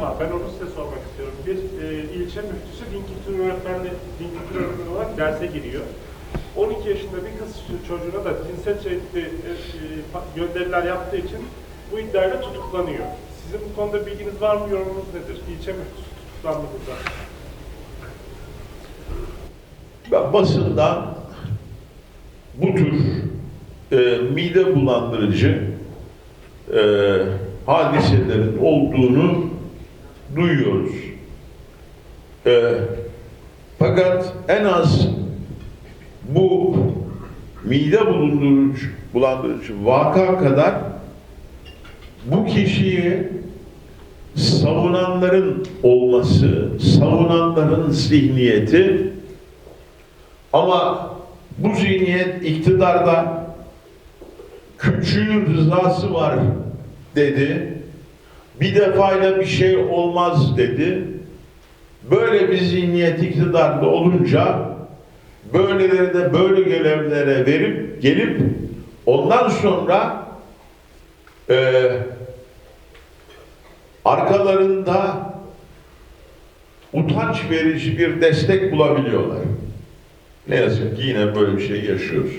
var. Ben onu size sormak istiyorum. Bir e, ilçe müftüsü din kültürü öğretmenli, din kültürü öğretmeni olarak derse giriyor. 12 yaşında bir kız çocuğuna da cinsel içerikli e, e, gönderiler yaptığı için bu iddiayla tutuklanıyor. Sizin bu konuda bilginiz var mı, yorumunuz nedir? İlçe müftüsü tutuklandı burada. Ben basında bu tür e, mide bulandırıcı e, hadiselerin olduğunu duyuyoruz. E, fakat en az bu mide bulandırıcı, bulandırıcı vaka kadar bu kişiyi savunanların olması, savunanların zihniyeti ama bu zihniyet iktidarda küçüğün rızası var dedi. Bir defayla bir şey olmaz dedi. Böyle bir zihniyet iktidarda olunca böyleleri de böyle görevlere verip gelip ondan sonra eee arkalarında utanç verici bir destek bulabiliyorlar. Ne yazık ki yine böyle bir şey yaşıyoruz.